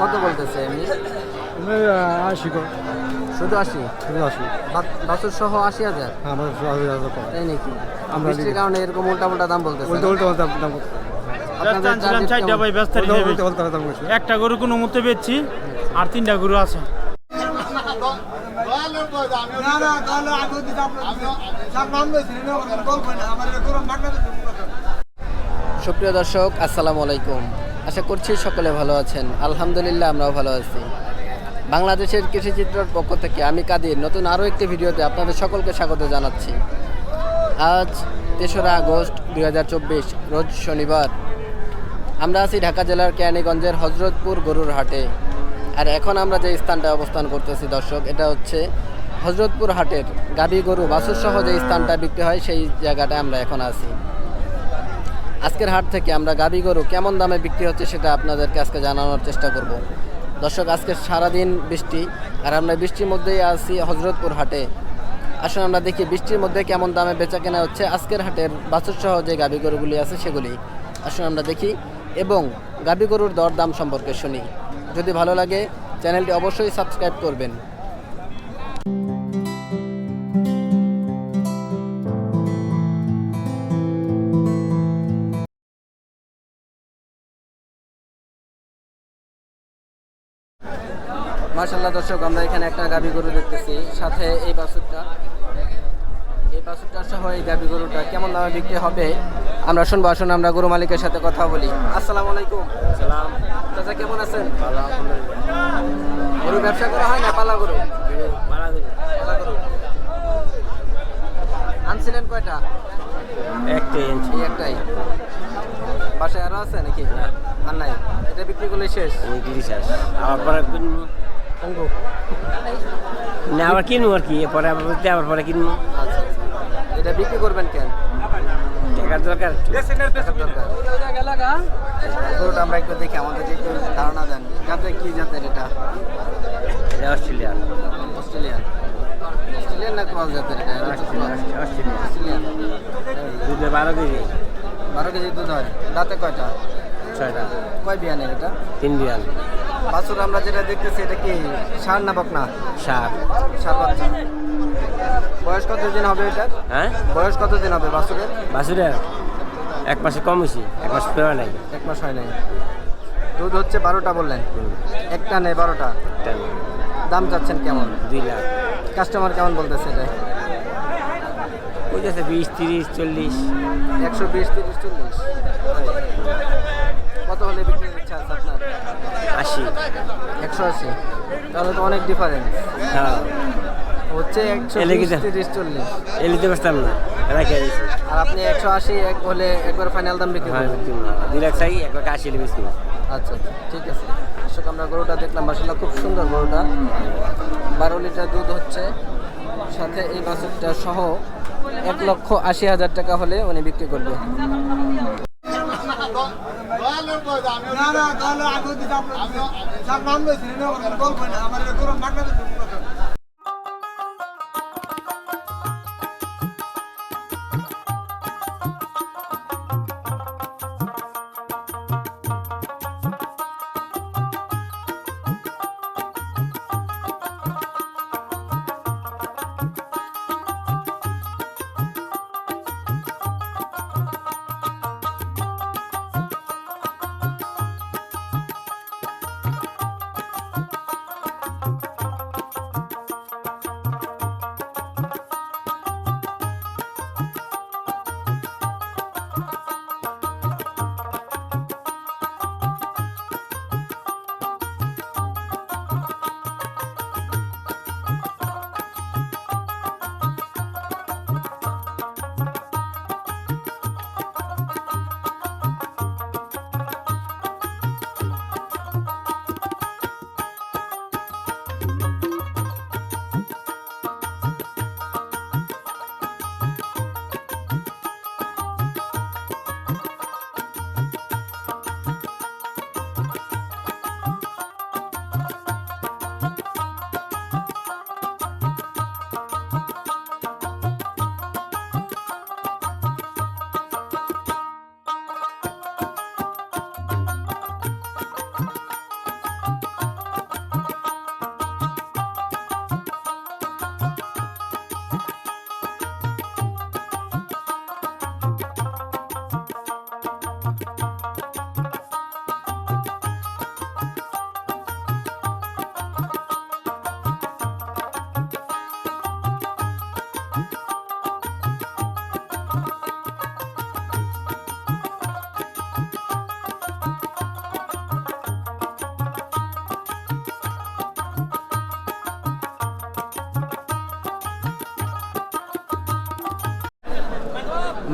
কত বলতেছে এমনি? আশি কর। শুধু আশি? শুধু আশি। বা- বাছুর সহ আশি হাজার আমার তাই নাকি? আমরা বৃষ্টির কারণে এরকম উল্টা উল্টা দাম বলতেছে। উল্টো উল্টো দাম দাম একটা গরু কোনো মতে বেচছি আর তিনটা গরু আছে। সুপ্রিয় দর্শক আসসালামু আলাইকুম। আশা করছি সকলে ভালো আছেন। আলহামদুলিল্লাহ আমরাও ভালো আছি। বাংলাদেশের কৃষিচিত্রর পক্ষ থেকে আমি কাদির। নতুন আরও একটি ভিডিওতে আপনাদের সকলকে স্বাগত জানাচ্ছি। আজ তেসরা আগস্ট দু হাজার চব্বিশ, রোজ শনিবার। আমরা আছি ঢাকা জেলার কেরানীগঞ্জের হজরতপুর গরুর হাটে। আর এখন আমরা যে স্থানটা অবস্থান করতেছি, দর্শক, এটা হচ্ছে হজরতপুর হাটের গাবি গরু। বাছুর সহ যে স্থানটা বিক্রি হয়, সেই জায়গাটায় আমরা এখন আছি। আজকের হাট থেকে আমরা গাবি গরু কেমন দামে বিক্রি হচ্ছে সেটা আপনাদেরকে আজকে জানানোর চেষ্টা করব। দর্শক, আজকে সারাদিন বৃষ্টি আর আমরা বৃষ্টির মধ্যেই আছি হজরতপুর হাটে। আসলে আমরা দেখি বৃষ্টির মধ্যে কেমন দামে বেচা কেনা হচ্ছে আজকের হাটের বাছুর সহ যে গাবি গরুগুলি আছে সেগুলি। আসলে আমরা দেখি এবং গাবি গরুর দর দাম সম্পর্কে শুনি। যদি ভালো লাগে, চ্যানেলটি অবশ্যই সাবস্ক্রাইব করবেন। মার্শাল্লাহ দর্শক আমরা এখানে একটা গাবি গরু দেখতেছি। সাথে এই বাছুরটা। এই বাছুরটা সহ এই গাবি গরুটা কেমন দামে বিক্রি হবে? আমরা শুনব আসুন আমরা গরু মালিকের সাথে কথা বলি। আসসালামু আলাইকুম। সালাম। চাচা কেমন আছেন? গরু ব্যবসা করা হয় না পালা গরু? পালা গরু। আনছিলেন কয়টা? একটাই এই একটাই। বাসায় আরও আছে নাকি? আর নাই। এটা বিক্রি করলে শেষ? ওই শেষ। আবার না আবার কিনবো আর কি পরে আবার পরে কিনবো। এটা বিক্রি করবেন কেন? টাকার দরকার। টাকার দরকার। গরুটা আমরা একটু দেখি আমাদেরকে একটু ধারণা দেন। যাতে কি জাতের এটা? এটা অস্ট্রেলিয়ান অস্ট্রেলিয়ান অস্ট্রেলিয়ান না ক্রস জাতের এটা? এটা তো cross। অস্ট্রেলিয়ান অস্ট্রেলিয়ান দুধে বারো কেজি। বারো কেজি দুধ হয়। দাঁতে কয়টা? ছয়টা। কয় বিয়ানের এটা? তিন বিয়ান। বাছুর আমরা যেটা দেখতেছি এটা কি সার না বকনা? সাত সার বাচ্চা। বয়স কত দিন হবে এটা? হ্যাঁ? বয়স কত দিন হবে বাছুরের? বাসুরের এক মাসে কম হয়েছি এক মাস পেয়ে নাই। এক মাস হয় নাই। দুধ হচ্ছে বারোটা বললেন। একটা নেই বারোটা। দাম চাচ্ছেন কেমন? দুই লাখ। কাস্টমার কেমন বলতেছে এটা? যাচ্ছে বিশ তিরিশ চল্লিশ। একশো বিশ তিরিশ চল্লিশ। কত হলে বিক্রি আছে আপনার? আশি। একশো আশি? তাহলে তো অনেক ডিফারেন্স হ্যাঁ। হচ্ছে একশো এলে? তিরিশ চল্লিশ। এ নিতে পারতাম না রাখে আর আপনি একশো আশি এক হলে একবার ফাইনাল দাম বিক্রি হ্যাঁ করবেন। দুই লাখ চাই এক লাখ আশি হলে বেশি আচ্ছা আচ্ছা ঠিক আছে। দর্শক আমরা গরুটা দেখলাম। মাসাল্লাহ খুব সুন্দর গরুটা। বারো লিটার দুধ হচ্ছে। সাথে এই বাছুরটা সহ এক লক্ষ আশি হাজার টাকা হলে উনি বিক্রি করবে। না না তাহলে সব নাম না। আমার এরকম মাগনা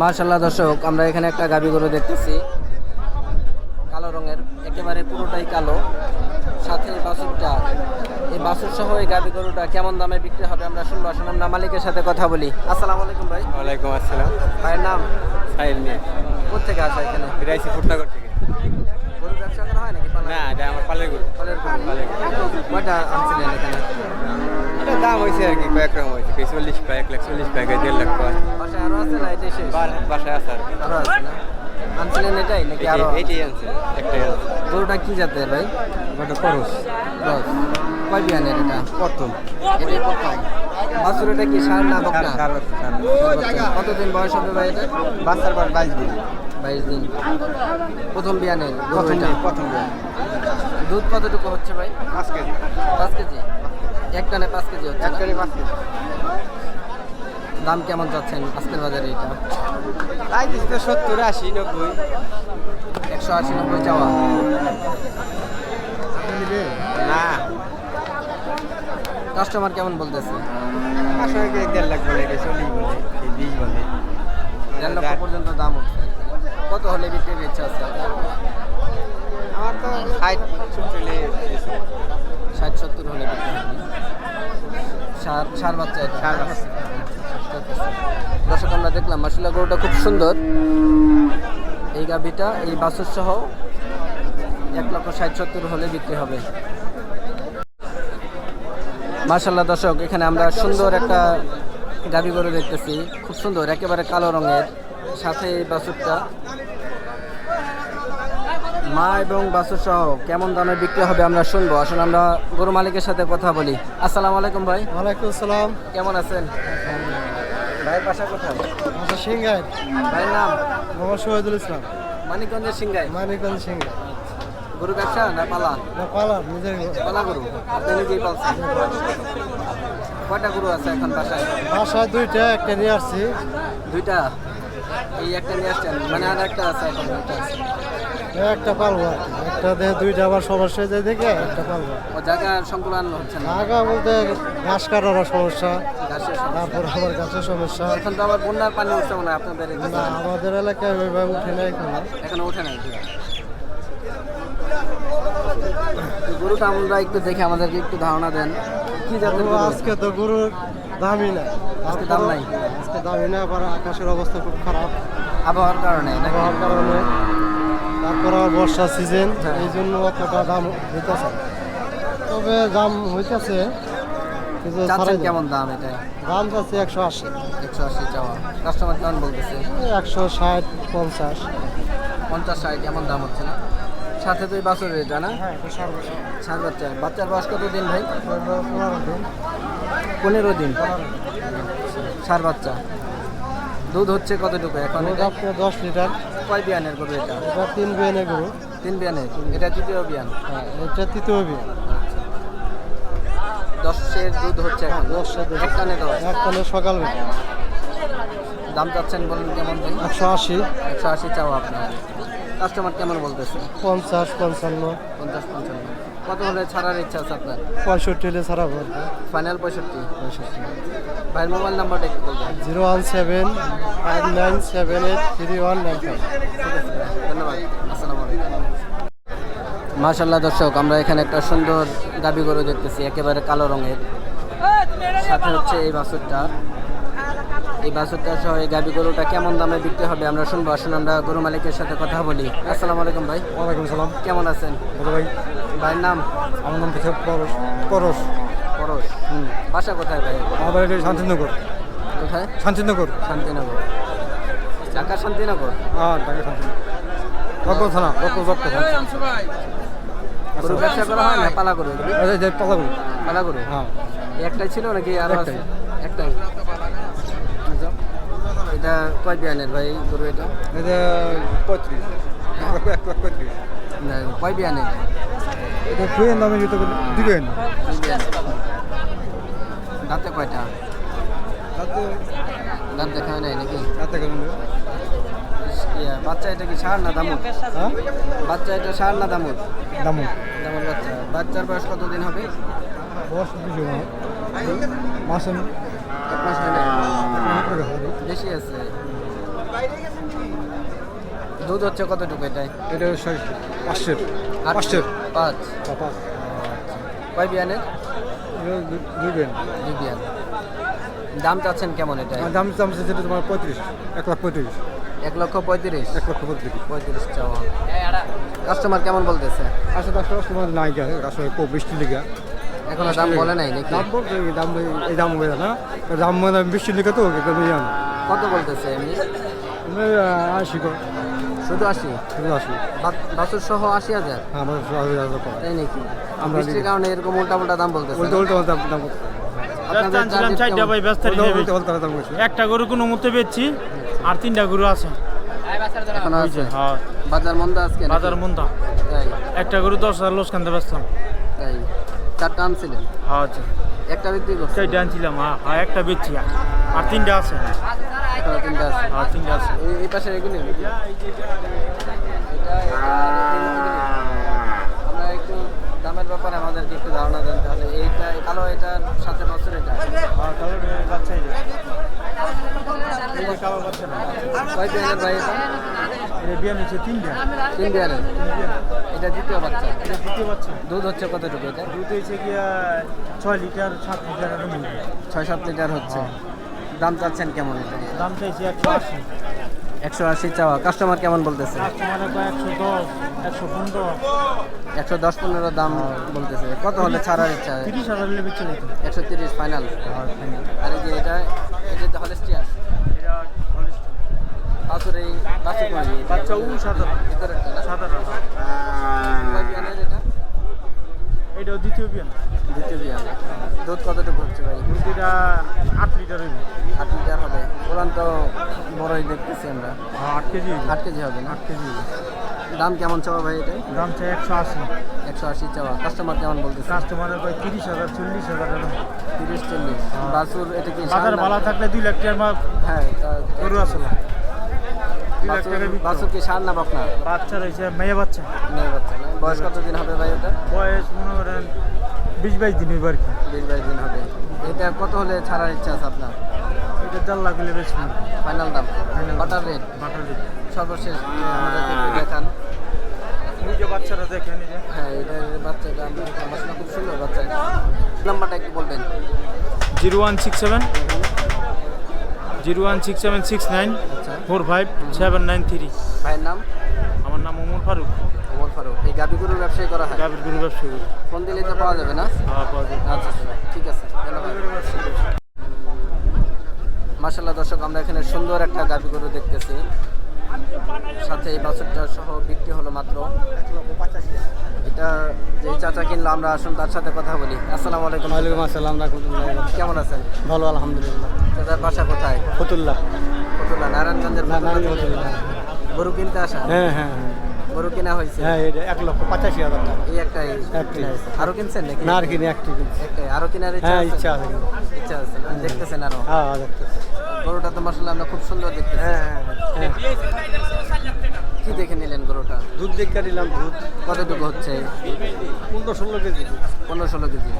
মার্শাল্লাহ দর্শক আমরা এখানে একটা গাবি গরু দেখতেছি। কালো রঙের একেবারে পুরোটাই কালো। সাথে এই বাছুরটা এই বাছুর সহ এই গাবি গরুটা কেমন দামে বিক্রি হবে আমরা শুনব। আসুন আমরা মালিকের সাথে কথা বলি। আসসালামু আলাইকুম ভাই। ওয়ালাইকুম আসসালাম। ভাইয়ের নাম? সাইল নিয়ে কোথেকে আসা এখানে? ফিরাইছি ফুটনগর থেকে। গরু ব্যবসা করা হয় নাকি না এটা আমার পালের গরু। পালের গরু। কয়টা আনছিলেন এখানে? এটা দাম হয়েছে আর কি কয়েক রকম হয়েছে চল্লিশ পায় এক লাখ চল্লিশ কেউ দেড় লাখ পায় বাসায় আরও আছে না এটাই শেষ? বাসায় আছে আর। আরও আছে না? আনছিলেন এটাই নাকি আরও? এইটাই আনছে একটাই আনছে। গরুটা কি জাতের ভাই? ওটা খরচ ক্রস কয় বিয়ানের এটা? প্রথম। এটাই প্রথম। বাছুর এটা কি সার না বকনা? কতদিন বয়স হবে ভাই এটা? বাচ্চার পর বাইশ দিন। বাইশ দিন। প্রথম বিয়ানের গরু প্রথম দিন দুধ কতটুকু হচ্ছে ভাই? পাঁচ কেজি। পাঁচ কেজি। এক টানে পাঁচ কেজি হচ্ছে দাম কেমন যাচ্ছেন আজকের বাজারে এটা? তাই দিচ্ছি সত্তর আশি নব্বই। একশো আশি নব্বই চাওয়া। না। কাস্টমার কেমন বলতেছে? আসলে দেড় লাখ বলে চল্লিশ বলে বিশ বলে। দেড় লক্ষ পর্যন্ত দাম উঠছে। কত হলে বিক্রির ইচ্ছা আছে আমার তো ষাট চলে ষাট সত্তর হলে বিক্রি সার বাচ্চা সার বাচ্চা। দর্শক আমরা দেখলাম আসলে গরুটা খুব সুন্দর। এই গাভিটা এই বাছুর সহ এক লক্ষ ষাট সত্তর হলে বিক্রি হবে। মার্শাল্লাহ দর্শক এখানে আমরা সুন্দর একটা গাভি গরু দেখতেছি। খুব সুন্দর একেবারে কালো রঙের। সাথে এই বাছুরটা মা এবং বাছুর সহ কেমন দামে বিক্রি হবে আমরা শুনব। আসলে আমরা গরু মালিকের সাথে কথা বলি। আসসালামু আলাইকুম ভাই। ওয়ালাইকুম আসসালাম। কেমন আছেন? ভাই বাসা কোথায়? আচ্ছা সিংহাই ভাইয়ের নাম? মোহাম্মদ শহীদুল ইসলাম। মানিকগঞ্জের সিংগাই মানিকগঞ্জ সিংহাই গরু ব্যবসা না পালা? না পালাম নিজের পালা গরু। আপনি নিজেই পালছেন? কয়টা গরু আছে এখন বাসায়? বাসায় দুইটা একটা নিয়ে আসছি। দুইটা? এই একটা নিয়ে আসছেন? মানে আর একটা আছে এখন দুইটা আছে। একটা পালবো আর কি। একটা দিয়ে দুইটা আবার সমস্যা হয়ে যায় দেখে একটা পালবো ও জায়গার সংকুলন হচ্ছে না আগা বলতে ঘাস কাটারও সমস্যা। তারপর আবার গাছের সমস্যা এখন তো আবার বন্যার পানি উঠছে মনে আপনাদের। না আমাদের এলাকায় ওইভাবে উঠে নাই কোনো এখনও ওঠে নাই তো গরুটা আমরা একটু দেখে আমাদেরকে একটু ধারণা দেন কি জাতের? আজকে তো গরুর দামই না আজকে দাম নাই? আজকে দামই না আবার আকাশের অবস্থা খুব খারাপ আবহাওয়ার কারণে আবহাওয়ার কারণে তারপর আবার বর্ষা সিজন হ্যাঁ। এই জন্য অতটা দাম হইতেছে তবে দাম হইতেছে চাচ্ছেন কেমন দাম এটা দাম যাচ্ছে একশো আশি। একশো আশি চাওয়া। কাস্টমার কেমন বলতেছে? একশো ষাট পঞ্চাশ। পঞ্চাশ ষাট এমন দাম হচ্ছে না? সাথে তো এই বাছুরের এটা না? হ্যাঁ সাত বাচ্চা। বাচ্চার বয়স কত দিন ভাই? পনেরো দিন। পনেরো দিন। সার বাচ্চা। দুধ হচ্ছে কতটুকু এখন দশ লিটার। কয় বিয়ানের গরু এটা? এটা তিন বিয়ানের গরু। তিন বিয়ানের? এটা তৃতীয় বিয়ান? হ্যাঁ এটা তৃতীয় বিয়ান। দশের দুধ হচ্ছে এখন? দশের দুধ। একটানে দশ? একখানে সকাল বেলা। দাম চাচ্ছেন বলুন কেমন একশো আশি। একশো আশি চাও আপনার। কাস্টমার কেমন বলতেছে? পঞ্চাশ পঞ্চান্ন। পঞ্চাশ পঞ্চান্ন। কত হলে ছাড়ার ইচ্ছা আছে আপনার? পঁয়ষট্টি হলে ছাড়া পড়বে ফাইনাল পঁয়ষট্টি? পঁয়ষট্টি। ভাইয়ের মোবাইল নাম্বারটা একটু বলবেন। Zero one seven five nine seven eight three one nine five. ধন্যবাদ। আসসালামু আলাইকুম। মাশাল্লাহ দর্শক আমরা এখানে একটা সুন্দর দাবি গরু দেখতেছি একেবারে কালো রঙের। সাথে হচ্ছে এই বাছুরটা। এই বাছুরটা সহ এই গাবি গরুটা কেমন দামে বিক্রি হবে আমরা শুনব। আসুন আমরা গরু মালিকের সাথে কথা বলি। আসসালামু আলাইকুম ভাই। ওয়ালাইকুম সালাম। কেমন আছেন? বলো ভাই। ভাইয়ের নাম? আমার নাম হচ্ছে পরশ পরশ। পরশ হুম। বাসা কোথায় ভাই? আমার বাড়ি শান্তিনগর। কোথায়? শান্তিনগর। শান্তিনগর। ঢাকা শান্তিনগর? হ্যাঁ ঢাকা শান্তিনগর। থানা গরু ব্যবসা করা হয় না? পালা পালা হ্যাঁ। একটাই ছিল নাকি আরও একটাই। একটাই। এটা কয় বিয়ানের ভাই গরু এটা? এটা পঁয়ত্রিশ। এক লাখ পঁয়ত্রিশ না, কয় বিয়ানের এটা ফুয়েন দামে যেতে দিবেন। দাঁতে কয়টা? দাঁত দেখা হয় নাই নাকি? কেন ইয়া, বাচ্চা এটা কি সার না দামুর? হ্যাঁ? বাচ্চা এটা সার না দামুর? দাম দামুর বাচ্চা। বাচ্চার বয়স কতদিন হবে? না মাসেন এক মাস। বেশি আছে। দুধ হচ্ছে কতটুকু এটাই? এটা পাঁচশের আট- পাঁচশের পাঁচ? পাঁচ। কয় বিয়ানের? দুবেন দুই বিয়ান। দাম চাচ্ছেন কেমন এটা দাম দাম সেটা তোমার পঁয়ত্রিশ এক লাখ পঁয়ত্রিশ। এক লক্ষ পঁয়ত্রিশ? এক লক্ষ পঁয়ত্রিশ। পঁয়ত্রিশ চাওয়া। কাস্টমার কেমন বলতেছে? আসলে তোমার নাই আসলে খুব বৃষ্টি লেগে। এখনও দাম বলে নাই নাকি? দাম বলতে দাম এই দাম হবে না। দাম মানে বৃষ্টি লেগে তো একদম কত বলতেছে এমনি? আশি করে। শুধু আশি? শুধু আশি। বাছুর সহ আশি হাজার? আমার তাই নাকি? আমরা বৃষ্টির কারণে এরকম উল্টা উল্টা দাম বলতেছে। উল্টো উল্টো দাম দাম একটা গরু কোনো মতে বেচছি আর তিনটা গরু আছে। এখনও আছে? হ্যাঁ। বাজার মন্দা আজকে বাজার মন্দা। তাই। একটা গরু দশ হাজার লোস কান্দে বেচতাম তাই। চারটা আনছিলেন? হ্যাঁ আচ্ছা। একটা বিক্রি করছে চারটা আনছিলাম হ্যাঁ হ্যাঁ একটা বেচছি আর তিনটা আছে। এখনও তিনটা আছে হ্যাঁ তিনটা আছে এই- পাশে এগুলি আমরা একটু দামের ব্যাপারে আমাদেরকে একটু ধারণা দেন তাহলে এইটা কালো এটার সাথে বছর এটা হ্যাঁ কালো বাচ্চা কয় ভাই এটা দ্বিতীয় বাচ্চা। এটা দ্বিতীয় বাচ্চা দুধ হচ্ছে কতটুকু এটা? দুধ গিয়া ছয় লিটার সাত লিটার ছয় সাত লিটার হচ্ছে। দাম চাচ্ছেন কেমন? এটা দাম চাইছে একশো আশি। একশো আশি চাওয়া। কাস্টমার কেমন বলতেছে? একশো পনেরো। একশো দশ পনেরো দাম বলতেছে। কত হলে ছাড়ার ইচ্ছা? তিরিশ হাজার একশো তিরিশ ফাইনাল আর এই যে এটা এটা তো হলেস্টিয়ার। বাছুর এই বাছুর বাচ্চা না? সাদা কয় বিয়ানের এটা এটাও দ্বিতীয় বিয়ান। দ্বিতীয় বিয়ান। দুধ কতটুকু হচ্ছে ভাই? দুধ এটা আট লিটার হইবে। আট লিটার হবে। কোরআন তো বড়ই দেখতেছি আমরা। আট কেজি আট কেজি হবে না? আট কেজি দাম কেমন চাওয়া ভাই এটা? দাম চাই একশো আশি। একশো আশি চাওয়া। কাস্টমার কেমন বলতেছে? কাস্টমারের প্রায় তিরিশ হাজার চল্লিশ হাজার তিরিশ চল্লিশ। বাছুর এটা কি বাজার ভালো থাকলে দুই লাখ মাল হ্যাঁ গরু টাকা বিক্রি বাছুর কি সার না বকনা? বাচ্চা রয়েছে মেয়ে বাচ্চা। মেয়ে বাচ্চা। না বয়স কতদিন হবে ভাই ওটা? বয়স মনে করেন বিশ বাইশ দিন হইবে আর কি। বিশ বাইশ দিন হবে। এটা কত হলে ছাড়ার ইচ্ছা আছে আপনার? এটা চার লাখ হলে বেশি ফাইনাল দাম? বাটার রেট বাটার দিন সর্বশেষ আমাদেরকে একটু দেখান। যে বাচ্চারা হ্যাঁ এটা বাচ্চাটা আমার শোনা খুব সুন্দর বাচ্চা। নাম্বারটা একটু বলবেন। Zero one six seven zero one six seven six nine আচ্ছা। Four five seven nine three. ভাইয়ের নাম? নাম ওমর ফারুক। ওমর ফারুক। এই গাবিগুলোর ব্যবসায়ী করা হয়? গাভীর গুরু ব্যবসায়ী করি। ফোন দিলেই তো পাওয়া যাবে না? হ্যাঁ, পাওয়া যায়। আচ্ছা আচ্ছা, ঠিক আছে ধন্যবাদ। মাসাল্লাহ দর্শক আমরা এখানে সুন্দর একটা গাবি গরু দেখতেছি। সাথে এই বাছুরটা সহ বিক্রি হলো মাত্র। এটা যে চাচা কিনলো আমরা আসুন তার সাথে কথা বলি। আসসালামু আলাইকুম। ওয়ালাইকুম আসসালাম রাহমাতুল্লাহ কেমন আছেন? ভালো আলহামদুলিল্লাহ। চাচার বাসা কোথায়? ফতুল্লাহ। ফতুল্লা নারায়ণগঞ্জের না ফতুল্লা ফতুল্লাহ। গরু কিনতে আসা? হ্যাঁ হ্যাঁ হ্যাঁ। গরু কিনা হয়েছে? হ্যাঁ এটা এক লক্ষ পঁচাশি হাজার টাকা। এই একটাই একটাই। আরও কিনছেন নাকি? না আর কিনে একটি কিনছি। একটাই। আরও কেনার ইচ্ছা হ্যাঁ আছে? ইচ্ছা আছে। ইচ্ছা আছে দেখতেছেন আরও? হ্যাঁ হ্যাঁ দেখতেছি। গরুটা তো মাসাল্লাহ আমরা খুব সুন্দর দেখতেছি। হ্যাঁ হ্যাঁ হ্যাঁ কি দেখে নিলেন গরুটা? দুধ দেখে নিলাম দুধ। কতটুকু হচ্ছে? পনেরো ষোলো কেজি পনেরো ষোলো কেজি।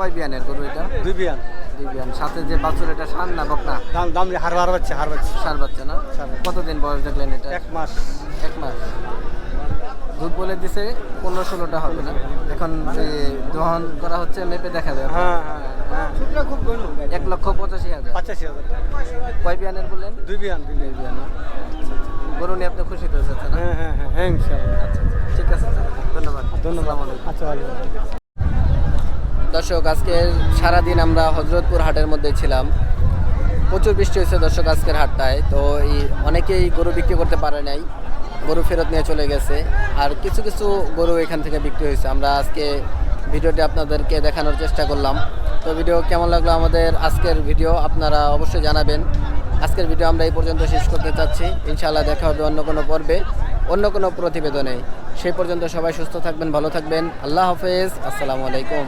কয় বিয়ানের গরু এটা? দুই বিয়ান। দুই বিয়ান। সাথে যে বাছুর এটা সার না বকনা? দাম দাম হার হার বাচ্চা হার বাচ্চা। সার বাচ্চা না। কতদিন বয়স দেখলেন এটা? এক মাস। এক মাস। দুধ বলে দিছে পনেরো ষোলোটা হবে না? এখন যে দহন করা হচ্ছে মেপে দেখা যাবে। হ্যাঁ হ্যাঁ হ্যাঁ। এক লক্ষ পঁচাশি হাজার। পঁচাশি হাজার। টাকা কয় বিয়ানের বললেন? দুই বিয়ান দুই বিয়ান। না? আচ্ছা, আচ্ছা। গরু নিয়ে আপনি খুশি তো হ্যাঁ হ্যাঁ হ্যাঁ হ্যাঁ আচ্ছা আচ্ছা। ঠিক আছে ধন্যবাদ। ধন্যবাদ। আচ্ছা ওয়ালাইকুম দর্শক, আজকে সারাদিন আমরা হজরতপুর হাটের মধ্যে ছিলাম। প্রচুর বৃষ্টি হয়েছে দর্শক আজকের হাটটায়, তো এই অনেকেই গরু বিক্রি করতে পারে নাই, গরু ফেরত নিয়ে চলে গেছে, আর কিছু কিছু গরু এখান থেকে বিক্রি হয়েছে। আমরা আজকে ভিডিওটি আপনাদেরকে দেখানোর চেষ্টা করলাম। তো ভিডিও কেমন লাগল আমাদের আজকের ভিডিও, আপনারা অবশ্যই জানাবেন। আজকের ভিডিও আমরা এই পর্যন্ত শেষ করতে চাচ্ছি। ইনশাআল্লাহ দেখা হবে অন্য কোনো পর্বে, অন্য কোনো প্রতিবেদনে। সেই পর্যন্ত সবাই সুস্থ থাকবেন, ভালো থাকবেন। আল্লাহ হাফেজ, আসসালামু আলাইকুম।